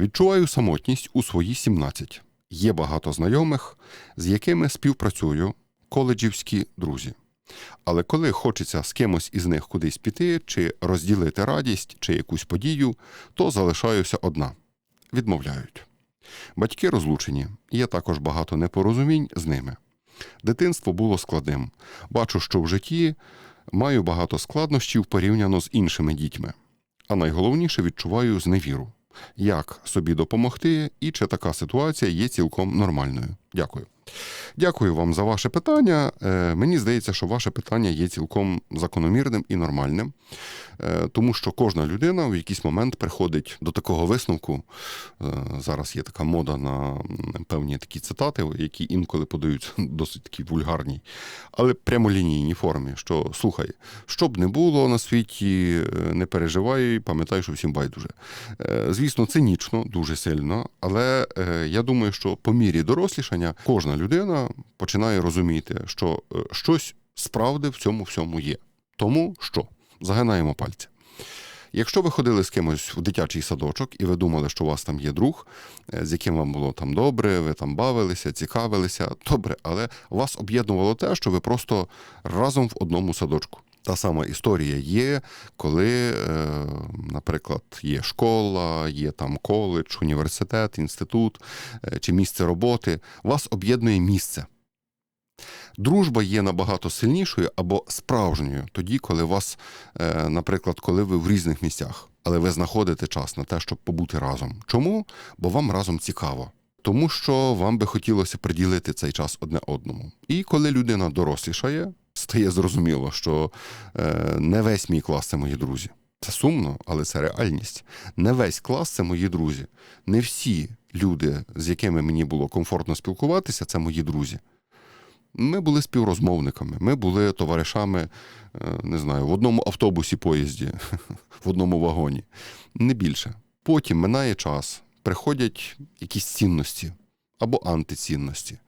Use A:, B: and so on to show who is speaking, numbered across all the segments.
A: Відчуваю самотність у свої 17. Є багато знайомих, з якими співпрацюю, коледжівські друзі. Але коли хочеться з кимось із них кудись піти, чи розділити радість, чи якусь подію, то залишаюся одна. Відмовляють. Батьки розлучені, є також багато непорозумінь з ними. Дитинство було складним. Бачу, що в житті маю багато складнощів порівняно з іншими дітьми. А найголовніше відчуваю зневіру. Як собі допомогти, і чи така ситуація є цілком нормальною? Дякую. Дякую вам за ваше питання. Е, Мені здається, що ваше питання є цілком закономірним і нормальним, Е, тому що кожна людина в якийсь момент приходить до такого висновку. Е, Зараз є така мода на певні такі цитати, які інколи подають досить такі вульгарній, але прямолінійній формі. Що слухай, що б не було на світі, не переживай, пам'ятай, що всім байдуже. Звісно, цинічно, дуже сильно, але я думаю, що по мірі дорослішання кожна людина починає розуміти, що е, щось справди в цьому всьому є. Тому що загинаємо пальці. Якщо ви ходили з кимось в дитячий садочок і ви думали, що у вас там є друг, е, з яким вам було там добре, ви там бавилися, цікавилися, добре, але вас об'єднувало те, що ви просто разом в одному садочку. Та сама історія є, коли, е, наприклад, є школа, є там коледж, університет, інститут е, чи місце роботи. Вас об'єднує місце. Дружба є набагато сильнішою або справжньою тоді, коли вас, е, наприклад, коли ви в різних місцях, але ви знаходите час на те, щоб побути разом. Чому? Бо вам разом цікаво. Тому що вам би хотілося приділити цей час одне одному. І коли людина дорослішає, стає зрозуміло, що е, не весь мій клас це мої друзі. Це сумно, але це реальність. Не весь клас це мої друзі. Не всі люди, з якими мені було комфортно спілкуватися, це мої друзі. Ми були співрозмовниками, ми були товаришами, е, не знаю, в одному автобусі поїзді, в одному вагоні. Не більше. Потім минає час, приходять якісь цінності або антицінності,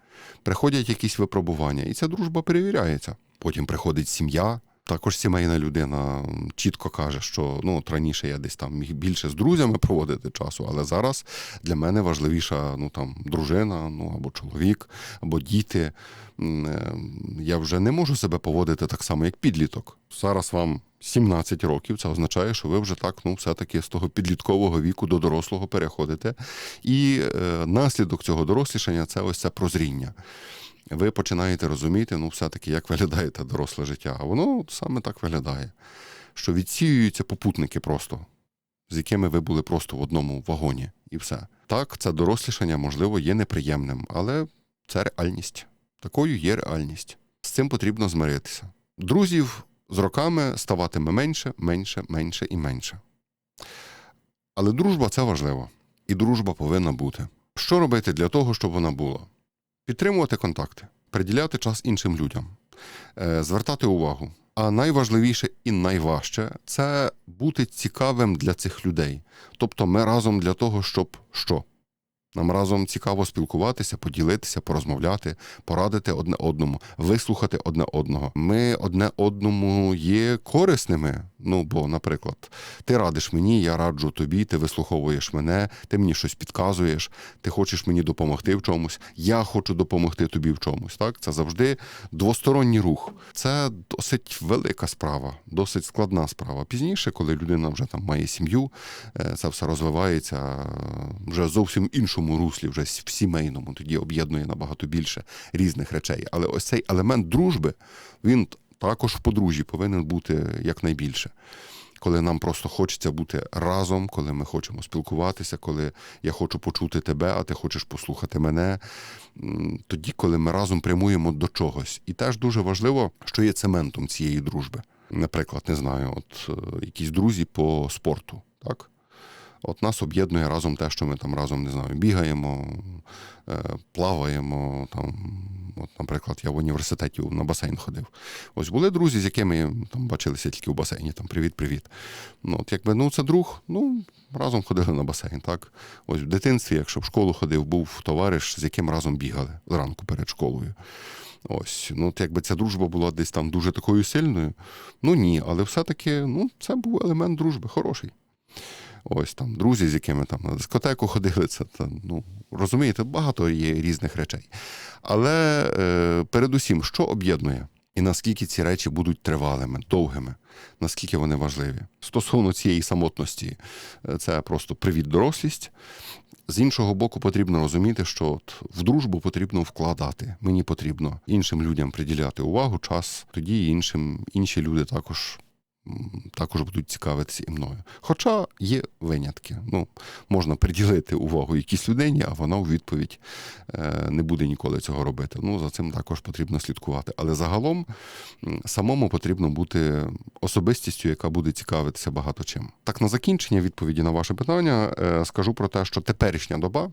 A: приходять якісь випробування, і ця дружба перевіряється. Потім приходить сім'я. Також сімейна людина чітко каже, що ну от раніше я десь там міг більше з друзями проводити часу, але зараз для мене важливіша ну там дружина, ну або чоловік, або діти. Е, Я вже не можу себе поводити так само, як підліток. Зараз вам 17 років. Це означає, що ви вже так, ну, все-таки з того підліткового віку до дорослого переходите. І е, наслідок цього дорослішання це ось це прозріння ви починаєте розуміти, ну, все-таки, як виглядає те доросле життя. А воно саме так виглядає, що відсіюються попутники просто, з якими ви були просто в одному вагоні, і все. Так, це дорослішання, можливо, є неприємним, але це реальність. Такою є реальність. З цим потрібно змиритися. Друзів з роками ставатиме менше, менше, менше і менше. Але дружба це важливо. І дружба повинна бути. Що робити для того, щоб вона була? Підтримувати контакти, приділяти час іншим людям, е, звертати увагу. А найважливіше і найважче це бути цікавим для цих людей. Тобто ми разом для того, щоб що? Нам разом цікаво спілкуватися, поділитися, порозмовляти, порадити одне одному, вислухати одне одного. Ми одне одному є корисними. Ну, бо, наприклад, ти радиш мені, я раджу тобі, ти вислуховуєш мене, ти мені щось підказуєш, ти хочеш мені допомогти в чомусь, я хочу допомогти тобі в чомусь. Так, це завжди двосторонній рух. Це досить велика справа, досить складна справа. Пізніше, коли людина вже там має сім'ю, е, це все розвивається е, вже зовсім в іншому руслі, вже в сімейному, тоді об'єднує набагато більше різних речей. Але ось цей елемент дружби, він також в подружжі повинен бути якнайбільше. Коли нам просто хочеться бути разом, коли ми хочемо спілкуватися, коли я хочу почути тебе, а ти хочеш послухати мене, тоді, коли ми разом прямуємо до чогось. І теж дуже важливо, що є цементом цієї дружби. Наприклад, не знаю, от е, якісь друзі по спорту, так? От нас об'єднує разом те, що ми там разом не знаю, бігаємо, е, плаваємо. Там, от, наприклад, я в університеті на басейн ходив. Ось були друзі, з якими там бачилися тільки в басейні. Там привіт-привіт. Ну, от якби ну це друг, ну разом ходили на басейн. Так, ось в дитинстві, якщо в школу ходив, був товариш, з яким разом бігали зранку перед школою. Ось, ну от якби ця дружба була десь там дуже такою сильною. Ну ні, але все-таки ну, це був елемент дружби хороший. Ось там друзі, з якими там на дискотеку ходили. Це там, ну розумієте, багато є різних речей. Але е, передусім, що об'єднує? І наскільки ці речі будуть тривалими, довгими, наскільки вони важливі. Стосовно цієї самотності, е, це просто привіт дорослість. З іншого боку, потрібно розуміти, що от в дружбу потрібно вкладати. Мені потрібно іншим людям приділяти увагу, час. Тоді іншим інші люди також. Також будуть цікавитися і мною. Хоча є винятки. Ну, можна приділити увагу якійсь людині, а вона у відповідь е, не буде ніколи цього робити. Ну, за цим також потрібно слідкувати. Але загалом самому потрібно бути особистістю, яка буде цікавитися багато чим. Так, на закінчення відповіді на ваше питання е, скажу про те, що теперішня доба,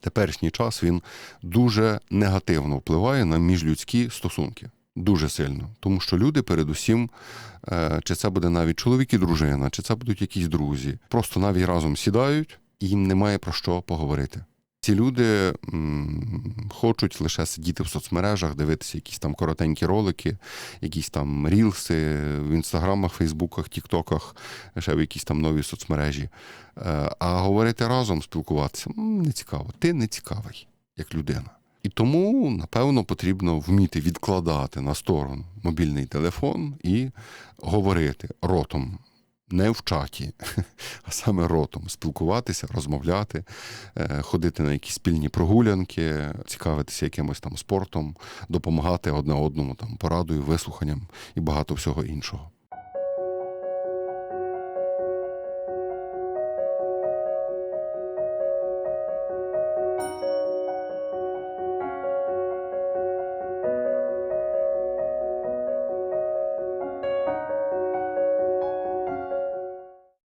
A: теперішній час він дуже негативно впливає на міжлюдські стосунки. Дуже сильно, тому що люди, передусім, е, чи це буде навіть чоловік і дружина, чи це будуть якісь друзі, просто навіть разом сідають, і їм немає про що поговорити. Ці люди м, хочуть лише сидіти в соцмережах, дивитися якісь там коротенькі ролики, якісь там рілси в інстаграмах, фейсбуках, тіктоках, ще в якісь там нові соцмережі. Е, А говорити разом, спілкуватися не цікаво. Ти не цікавий як людина. І тому, напевно, потрібно вміти відкладати на сторону мобільний телефон і говорити ротом. Не в чаті, а саме ротом спілкуватися, розмовляти, е, ходити на якісь спільні прогулянки, цікавитися якимось там спортом, допомагати одне одному там порадою, вислуханням і багато всього іншого.